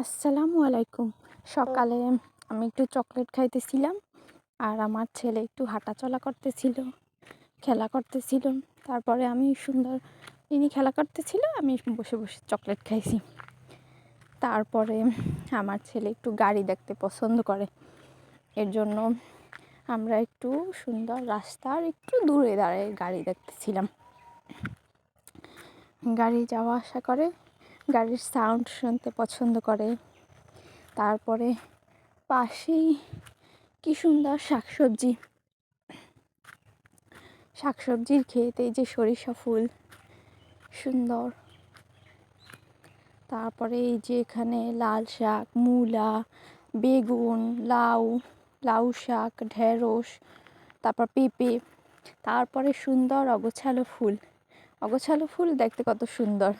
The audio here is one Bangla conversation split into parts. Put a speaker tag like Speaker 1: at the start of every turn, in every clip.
Speaker 1: আসসালামু আলাইকুম। সকালে আমি একটু চকলেট খাইতেছিলাম আর আমার ছেলে একটু হাঁটা হাঁটাচলা করতেছিল খেলা করতেছিল। তারপরে আমি সুন্দর ইনি খেলা করতেছিল আমি বসে বসে চকলেট খাইছি। তারপরে আমার ছেলে একটু গাড়ি দেখতে পছন্দ করে। এর জন্য আমরা একটু সুন্দর রাস্তার একটু দূরে দাঁড়ায় গাড়ি দেখতেছিলাম। গাড়ি যাওয়া আসা করে গাড়ির সাউন্ড শুনতে পছন্দ করে। তারপরে পাশেই কি সুন্দর শাকসবজি। শাকসবজির খেতে যে সরিষা ফুল, সুন্দর। তারপরে এই যে এখানে লাল শাক, মূলা, বেগুন, লাউ লাউ শাক, ঢেঁড়স, তারপর পেঁপে, তারপরে সুন্দর অগোছালো ফুল। অগোছালো ফুল দেখতে কত সুন্দর।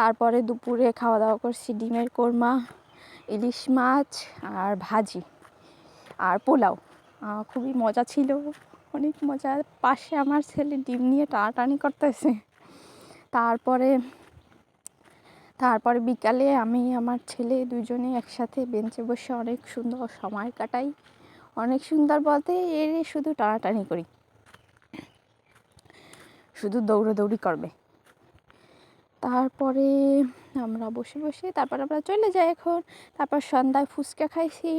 Speaker 1: তারপরে দুপুরে খাওয়া দাওয়া করছি ডিমের কোরমা, ইলিশ মাছ আর ভাজি আর পোলাও। খুবই মজা ছিল। অনেক মজা। পাশে আমার ছেলে ডিম নিয়ে টানাটানি করতেছে। তারপরে তারপরে বিকালে আমি আমার ছেলে দুজনে একসাথে বেঞ্চে বসে অনেক সুন্দর সময় কাটাই। অনেক সুন্দর বলতে এর শুধু টানাটানি করি। শুধু দৌড়াদৌড়ি করবে। তারপরে আমরা বসে বসে তারপর আমরা চলে যাই এখন। তারপর সন্ধ্যায় ফুচকা খাইছি।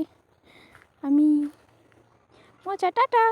Speaker 1: আমি মজা, টাটা!